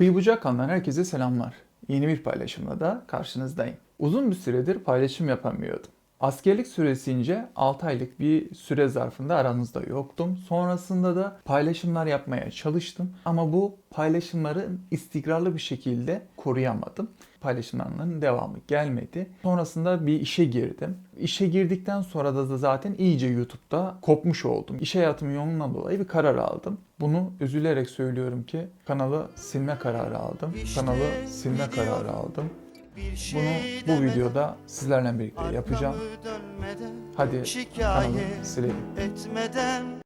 Kıyı Bucak kanalından herkese selamlar. Yeni bir paylaşımla da karşınızdayım. Uzun bir süredir paylaşım yapamıyordum. Askerlik süresince 6 aylık bir süre zarfında aranızda yoktum. Sonrasında da paylaşımlar yapmaya çalıştım ama bu paylaşımları istikrarlı bir şekilde koruyamadım. Paylaşımlarının devamı gelmedi. Sonrasında bir işe girdim. İşe girdikten sonra da zaten iyice YouTube'da kopmuş oldum. İş hayatım yoğunluğundan dolayı bir karar aldım. Bunu üzülerek söylüyorum ki kanalı silme kararı aldım. Kanalı silme kararı aldım. Bunu bu videoda sizlerle birlikte yapacağım. Hadi kanalı silelim. etmeden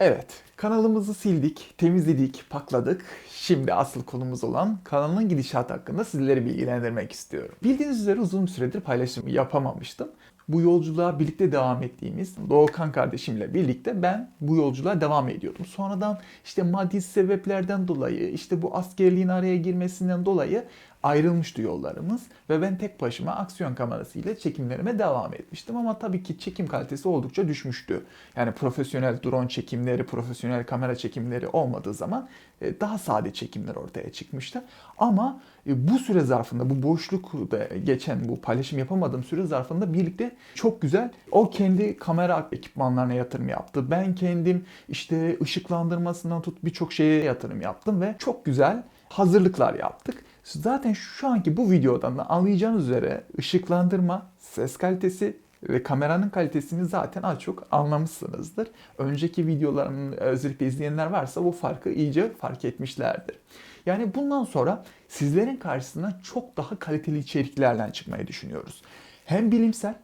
Evet, kanalımızı sildik, temizledik, pakladık. Şimdi asıl konumuz olan kanalın gidişatı hakkında sizleri bilgilendirmek istiyorum. Bildiğiniz üzere uzun süredir paylaşım yapamamıştım. Bu yolculuğa birlikte devam ettiğimiz Doğukan kardeşimle birlikte ben bu yolculuğa devam ediyordum. Sonradan işte maddi sebeplerden dolayı, işte bu askerliğin araya girmesinden dolayı ayrılmıştı yollarımız ve ben tek başıma aksiyon kamerasıyla çekimlerime devam etmiştim ama tabii ki çekim kalitesi oldukça düşmüştü. Yani profesyonel drone çekimleri, profesyonel kamera çekimleri olmadığı zaman e, daha sade çekimler ortaya çıkmıştı. Ama e, bu süre zarfında, bu boşlukta geçen bu paylaşım yapamadığım süre zarfında birlikte çok güzel o kendi kamera ekipmanlarına yatırım yaptı. Ben kendim işte ışıklandırmasından tut birçok şeye yatırım yaptım ve çok güzel hazırlıklar yaptık. Zaten şu anki bu videodan da anlayacağınız üzere ışıklandırma, ses kalitesi ve kameranın kalitesini zaten az çok anlamışsınızdır. Önceki videolarımı özellikle izleyenler varsa bu farkı iyice fark etmişlerdir. Yani bundan sonra sizlerin karşısına çok daha kaliteli içeriklerle çıkmayı düşünüyoruz. Hem bilimsel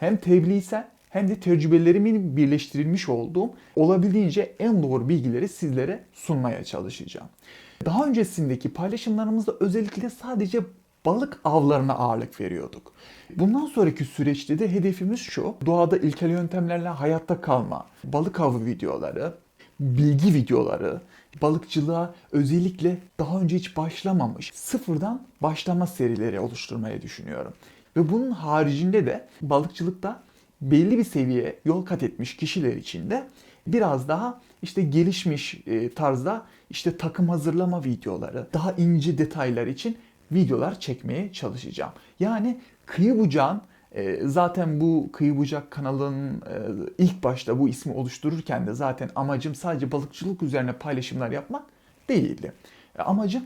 hem tebliğsel hem de tecrübelerimin birleştirilmiş olduğum olabildiğince en doğru bilgileri sizlere sunmaya çalışacağım. Daha öncesindeki paylaşımlarımızda özellikle sadece balık avlarına ağırlık veriyorduk. Bundan sonraki süreçte de hedefimiz şu. Doğada ilkel yöntemlerle hayatta kalma, balık avı videoları, bilgi videoları, balıkçılığa özellikle daha önce hiç başlamamış, sıfırdan başlama serileri oluşturmayı düşünüyorum. Ve bunun haricinde de balıkçılıkta belli bir seviyeye yol kat etmiş kişiler için de biraz daha işte gelişmiş e, tarzda işte takım hazırlama videoları, daha ince detaylar için videolar çekmeye çalışacağım. Yani Kıyı Bucağın e, zaten bu Kıyı Bucak kanalının e, ilk başta bu ismi oluştururken de zaten amacım sadece balıkçılık üzerine paylaşımlar yapmak değildi. Amacım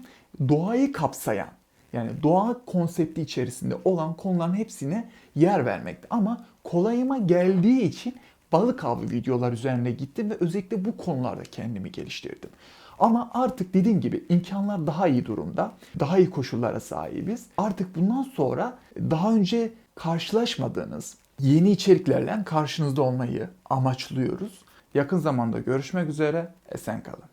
doğayı kapsayan yani doğa konsepti içerisinde olan konuların hepsine yer vermekti. Ama kolayıma geldiği için balık avı videolar üzerine gittim ve özellikle bu konularda kendimi geliştirdim. Ama artık dediğim gibi imkanlar daha iyi durumda. Daha iyi koşullara sahibiz. Artık bundan sonra daha önce karşılaşmadığınız yeni içeriklerle karşınızda olmayı amaçlıyoruz. Yakın zamanda görüşmek üzere. Esen kalın.